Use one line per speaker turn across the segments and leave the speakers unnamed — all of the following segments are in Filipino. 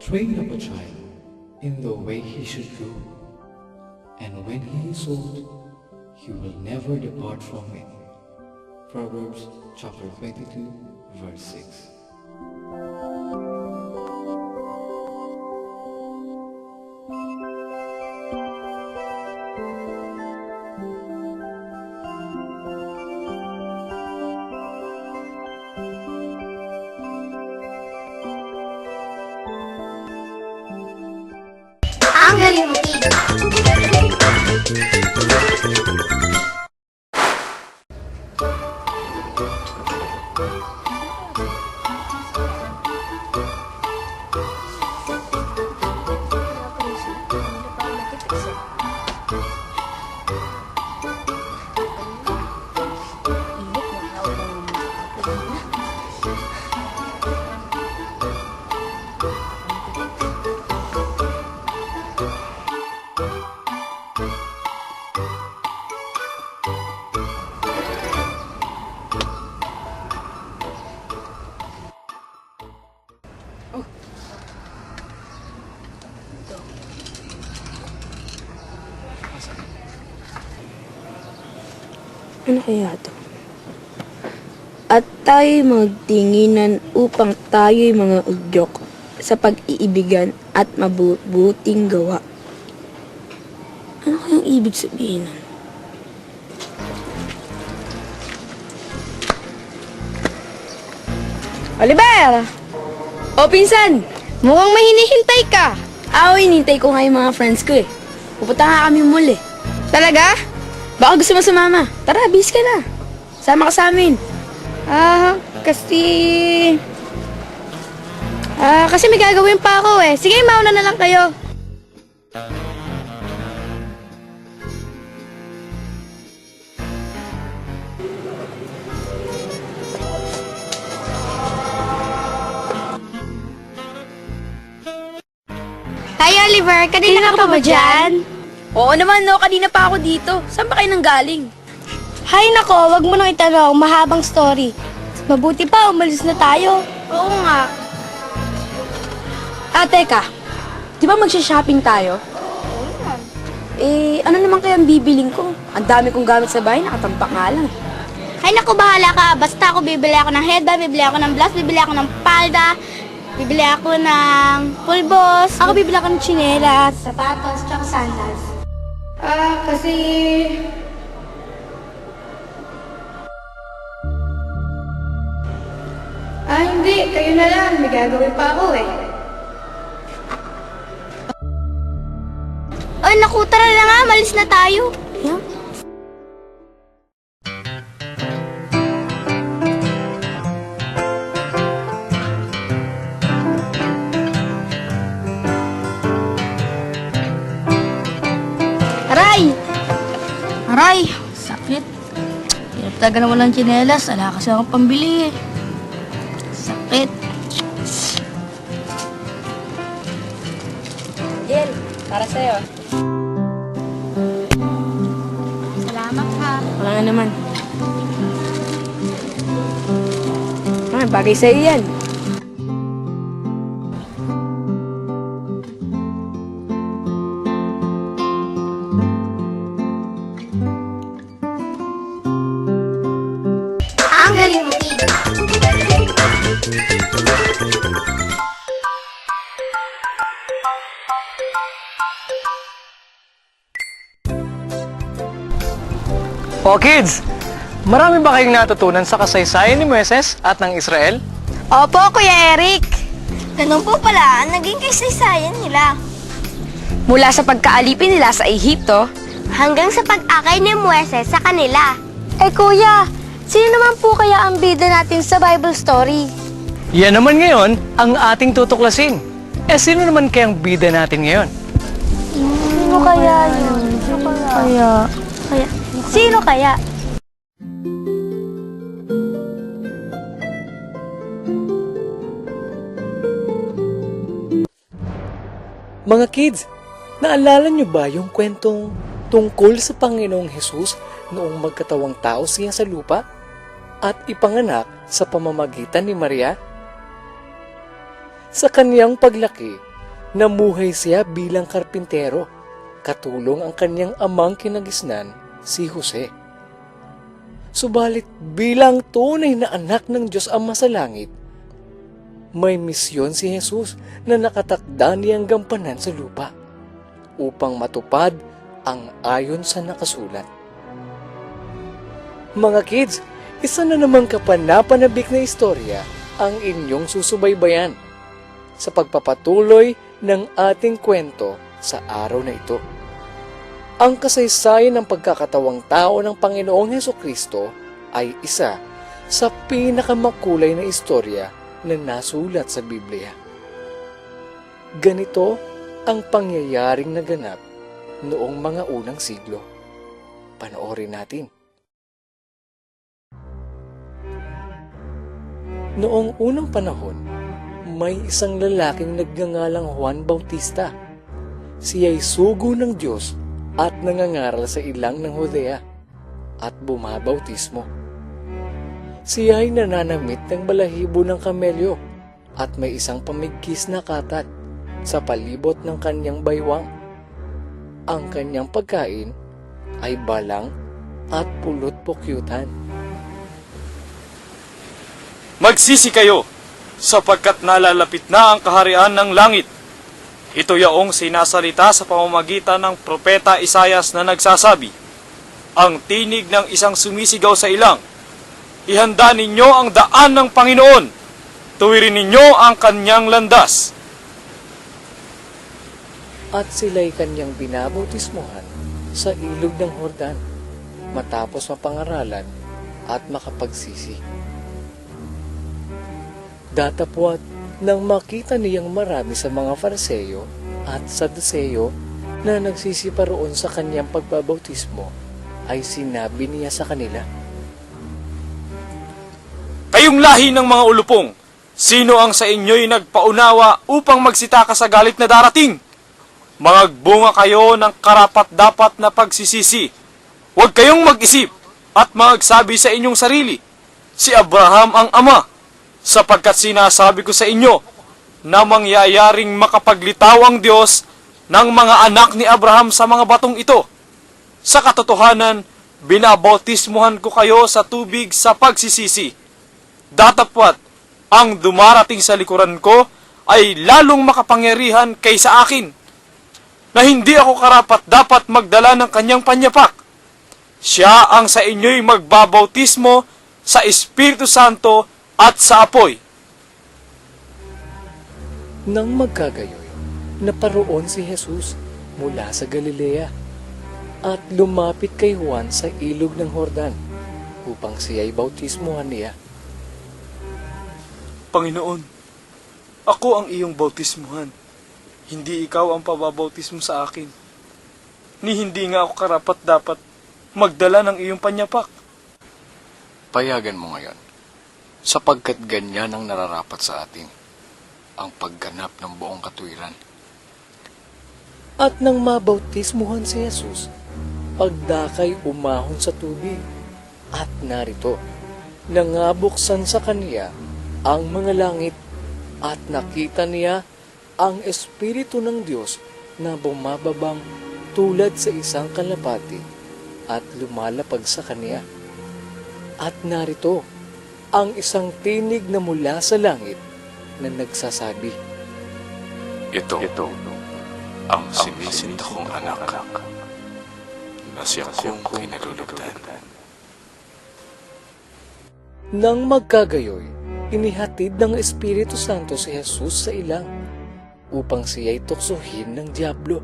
Train up a child in the way he should go, and when he is old, he will never depart from it. Proverbs chapter 22, verse 6.
Ang galing mo, Pete.
Ano kaya to? At tayo magtinginan upang tayo'y mga udyok sa pag-iibigan at mabubuting gawa. Ano kayang ibig sabihin nun? Oliver! O, pinsan! Mukhang may hinihintay ka. Ah, oo, hinihintay ko nga yung mga friends ko eh. Pupunta nga kami mall eh. Talaga? Baka gusto mo sumama. Tara, bis ka na. Sama ka sa amin. Ah, kasi... Ah, kasi may gagawin pa ako eh. Sige, mauna na lang kayo.
Hi, Oliver. Kanina ka pa ba dyan?
Oo naman, no. Kanina pa ako dito. Saan ba kayo nang galing?
Hay nako, wag mo nang itanong. Mahabang story. Mabuti pa, umalis na tayo.
Oo nga. Ah, teka. Di ba magsha-shopping tayo? Eh, ano naman kaya ang bibiling ko? Ang dami kong gamit sa bahay, nakatampak nga lang.
Hay nako, bahala ka. Basta ako bibili ako ng headband, bibili ako ng blouse, bibili ako ng palda, bibili ako ng pulbos. Ako bibili ako ng tsinelas, sapatos, tsaka sandals.
Ah, kasi... Ah, hindi. Kayo na lang. May gagawin pa ako eh.
Ay naku, tara na nga, malis na tayo.
Aray! Sakit. Hirap talaga naman ng tsinelas. Ala kasi akong pambili. Sakit.
Jel, para sa'yo.
Salamat ha.
Wala nga naman. Ah, bagay sa'yo yan.
O kids, marami ba kayong natutunan sa kasaysayan ni Moises at ng Israel?
Opo, Kuya Eric. Ganun po pala, ang naging kasaysayan nila.
Mula sa pagkaalipin nila sa Ehipto,
Hanggang sa pag-akay ni Moises sa kanila. Eh kuya, sino naman po kaya ang bida natin sa Bible story?
Yan naman ngayon ang ating tutuklasin. Eh sino naman kayang bida natin ngayon?
Sino kaya yun? Sino kaya? Sino kaya?
Mga kids, naalala nyo ba yung kwentong tungkol sa Panginoong Hesus noong magkatawang tao siya sa lupa at ipanganak sa pamamagitan ni Maria? Sa kaniyang paglaki, namuhay siya bilang karpintero, katulong ang kaniyang amang kinagisnan si Jose. Subalit bilang tunay na anak ng Diyos Ama sa langit, may misyon si Jesus na nakatakda niyang gampanan sa lupa upang matupad ang ayon sa nakasulat. Mga kids, isa na naman kapanapanabik na istorya ang inyong susubaybayan sa pagpapatuloy ng ating kwento sa araw na ito. Ang kasaysayan ng pagkakatawang tao ng Panginoong Heso Kristo ay isa sa pinakamakulay na istorya na nasulat sa Biblia. Ganito ang pangyayaring naganap noong mga unang siglo. Panoorin natin. Noong unang panahon, may isang lalaking nagngangalang Juan Bautista. Siya ay sugo ng Diyos at nangangaral sa ilang ng Hodea at bumabautismo. Siya ay nananamit ng balahibo ng kamelyo at may isang pamigkis na katad sa palibot ng kanyang baywang. Ang kanyang pagkain ay balang at pulot pukyutan.
Magsisi kayo, sapagkat nalalapit na ang kaharian ng langit. Ito yaong sinasalita sa pamamagitan ng propeta Isayas na nagsasabi, Ang tinig ng isang sumisigaw sa ilang, Ihanda ninyo ang daan ng Panginoon, tuwirin ninyo ang kanyang landas.
At sila'y kanyang binabautismuhan sa ilog ng Hordan matapos mapangaralan at makapagsisi. Datapwat nang makita niyang marami sa mga Fariseyo at Saduseyo na nagsisipa roon sa kanyang pagbabautismo, ay sinabi niya sa kanila,
Kayong lahi ng mga ulupong, sino ang sa inyo'y nagpaunawa upang magsitaka sa galit na darating? Magbunga kayo ng karapat-dapat na pagsisisi. Huwag kayong mag-isip at magsabi sa inyong sarili, si Abraham ang ama, sapagkat sinasabi ko sa inyo na mangyayaring makapaglitaw ang Diyos ng mga anak ni Abraham sa mga batong ito. Sa katotohanan, binabautismuhan ko kayo sa tubig sa pagsisisi. Datapwat, ang dumarating sa likuran ko ay lalong makapangyarihan kaysa akin, na hindi ako karapat dapat magdala ng kanyang panyapak. Siya ang sa inyo'y magbabautismo sa Espiritu Santo at sa apoy.
Nang magkagayoy, naparoon si Jesus mula sa Galilea at lumapit kay Juan sa ilog ng Hordan upang siya'y bautismuhan niya.
Panginoon, ako ang iyong bautismuhan. Hindi ikaw ang pababautismo sa akin. Ni hindi nga ako karapat dapat magdala ng iyong panyapak.
Payagan mo ngayon, sapagkat ganyan ang nararapat sa atin, ang pagganap ng buong katwiran.
At nang mabautismuhan si Jesus, pagdakay umahon sa tubig. At narito, nangabuksan sa kanya ang mga langit at nakita niya ang Espiritu ng Diyos na bumababang tulad sa isang kalapati at lumalapag sa kanya. At narito, ang isang tinig na mula sa langit na nagsasabi,
Ito, ito ang sinisinta kong anak na siya kong kinalulugdan.
Nang magkagayoy, inihatid ng Espiritu Santo si Jesus sa ilang upang siya'y tuksohin ng Diablo.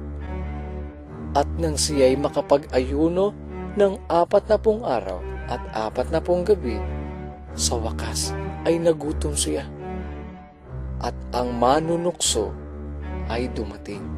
At nang siya'y makapag-ayuno ng apat na pong araw at apat na pong gabi, sa wakas ay nagutom siya. At ang manunukso ay dumating.